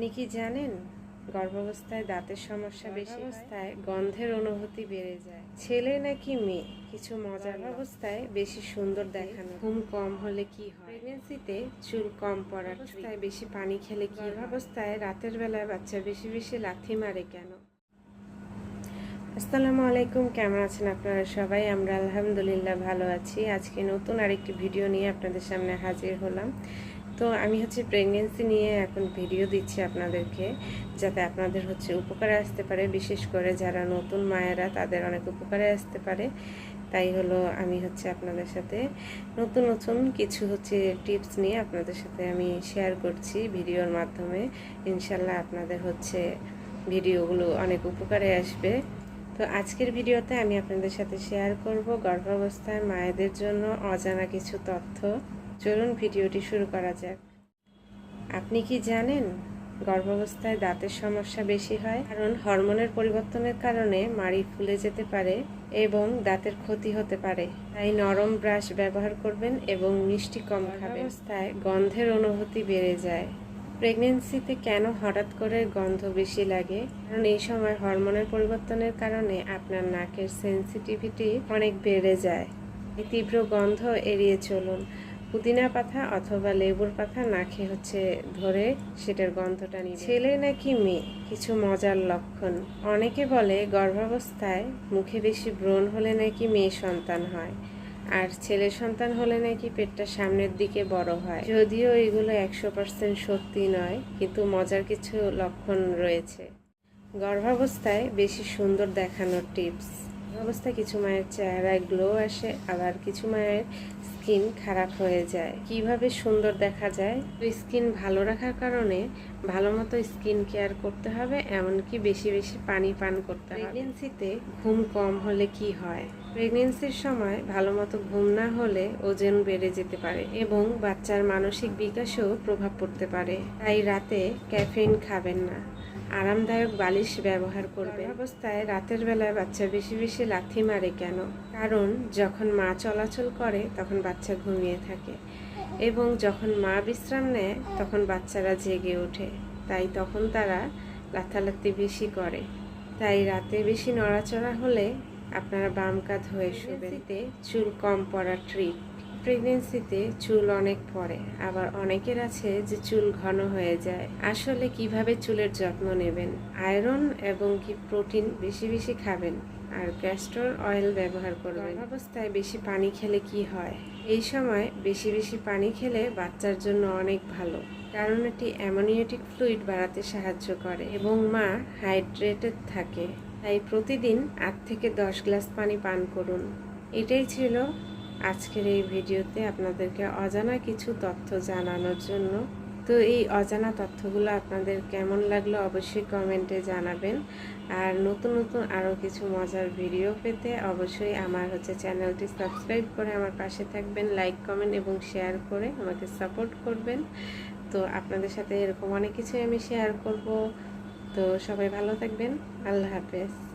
আপনি কি জানেন? গর্ভাবস্থায় দাঁতের সমস্যা বেশি অবস্থায় গন্ধের অনুভূতি বেড়ে যায়। ছেলে নাকি মেয়ে? কিছু মজার অবস্থায় বেশি সুন্দর দেখানো। ঘুম কম হলে কি হয়? প্রেগনেন্সিতে চুল কম পড়ার অবস্থায় বেশি পানি খেলে কি অবস্থায় রাতের বেলায় বাচ্চা বেশি বেশি লাথি মারে কেন? আসসালামু আলাইকুম কেমন আছেন আপনারা সবাই? আমরা আলহামদুলিল্লাহ ভালো আছি। আজকে নতুন আরেকটি ভিডিও নিয়ে আপনাদের সামনে হাজির হলাম। তো আমি হচ্ছে প্রেগনেন্সি নিয়ে এখন ভিডিও দিচ্ছি আপনাদেরকে, যাতে আপনাদের হচ্ছে উপকারে আসতে পারে। বিশেষ করে যারা নতুন মায়েরা, তাদের অনেক উপকারে আসতে পারে। তাই হলো আমি হচ্ছে আপনাদের সাথে নতুন নতুন কিছু হচ্ছে টিপস নিয়ে আপনাদের সাথে আমি শেয়ার করছি ভিডিওর মাধ্যমে। ইনশাল্লাহ আপনাদের হচ্ছে ভিডিওগুলো অনেক উপকারে আসবে। তো আজকের ভিডিওতে আমি আপনাদের সাথে শেয়ার করব গর্ভাবস্থায় মায়েদের জন্য অজানা কিছু তথ্য। চলুন ভিডিওটি শুরু করা যাক। আপনি কি জানেন, গর্ভাবস্থায় দাঁতের সমস্যা বেশি হয়? কারণ হরমোনের পরিবর্তনের কারণে মাড়ি ফুলে যেতে পারে এবং দাঁতের ক্ষতি হতে পারে। তাই নরম ব্রাশ ব্যবহার করবেন এবং মিষ্টি কম খাবেন। অবস্থায় গন্ধের অনুভূতি বেড়ে যায়। প্রেগনেন্সিতে কেন হঠাৎ করে গন্ধ বেশি লাগে? কারণ এই সময় হরমোনের পরিবর্তনের কারণে আপনার নাকের সেন্সিটিভিটি অনেক বেড়ে যায়। তীব্র গন্ধ এড়িয়ে চলুন। পুদিনা পাতা অথবা লেবুর পাতা নাকে হচ্ছে ধরে সেটার গন্ধটা নিয়ে ছেলে নাকি মেয়ে? কিছু মজার লক্ষণ। অনেকে বলে গর্ভাবস্থায় মুখে বেশি ব্রণ হলে নাকি মেয়ে সন্তান হয়, আর ছেলে সন্তান হলে নাকি পেটটা সামনের দিকে বড় হয়। যদিও এগুলো একশো পার্সেন্ট সত্যি নয়, কিন্তু মজার কিছু লক্ষণ রয়েছে। গর্ভাবস্থায় বেশি সুন্দর দেখানোর টিপস। গর্ভাবস্থায় কিছু মায়ের চেহারায় গ্লো আসে, আবার কিছু মায়ের স্কিন খারাপ হয়ে যায়। কীভাবে সুন্দর দেখা যায়? স্কিন ভালো রাখার কারণে ভালো মতো স্কিন কেয়ার করতে হবে, এমনকি বেশি বেশি পানি পান করতে হবে। প্রেগনেন্সিতে ঘুম কম হলে কি হয়? প্রেগনেন্সির সময় ভালো মতো ঘুম না হলে ওজন বেড়ে যেতে পারে এবং বাচ্চার মানসিক বিকাশেও প্রভাব পড়তে পারে। তাই রাতে ক্যাফেইন খাবেন না। আরামদায়ক বালিশ ব্যবহার করবে। অবস্থায় রাতের বেলায় বাচ্চা বেশি বেশি লাথি মারে কেন? কারণ, যখন মা চলাচল করে, তখন বাচ্চা ঘুমিয়ে থাকে এবং যখন মা বিশ্রাম নেয়, তখন বাচ্চারা জেগে ওঠে। তাই তখন তারা লাথালাথি বেশি করে। তাই রাতে বেশি নড়াচড়া হলে আপনারা বাম কাত হয়ে শুবেন। চুল কম পড়ার ট্রিক প্রেগনেন্সিতে চুল অনেক পড়ে, আবার অনেকের আছে যে চুল ঘন হয়ে যায়। আসলে কীভাবে চুলের যত্ন নেবেন? আয়রন এবং কি প্রোটিন বেশি বেশি খাবেন? আর ক্যাস্টর অয়েল ব্যবহার করবেন? অবস্থায় বেশি পানি খেলে কি হয়? এই সময় বেশি বেশি পানি খেলে বাচ্চার জন্য অনেক ভালো, কারণ এটি অ্যামোনিয়েটিক ফ্লুইড বাড়াতে সাহায্য করে এবং মা হাইড্রেটেড থাকে। তাই প্রতিদিন আট থেকে দশ গ্লাস পানি পান করুন। এটাই ছিল আজকের এই ভিডিওতে আপনাদেরকে অজানা কিছু তথ্য জানানোর জন্য। তো এই অজানা তথ্যগুলো আপনাদের কেমন লাগল অবশ্যই কমেন্টে জানাবেন। আর নতুন নতুন আরও কিছু মজার ভিডিও পেতে অবশ্যই আমার হচ্ছে চ্যানেলটি সাবস্ক্রাইব করে আমার পাশে থাকবেন, লাইক, কমেন্ট এবং শেয়ার করে আমাকে সাপোর্ট করবেন। তো আপনাদের সাথে এরকম অনেক কিছুই আমি শেয়ার করব। তো সবাই ভালো থাকবেন, আল্লাহ হাফেজ।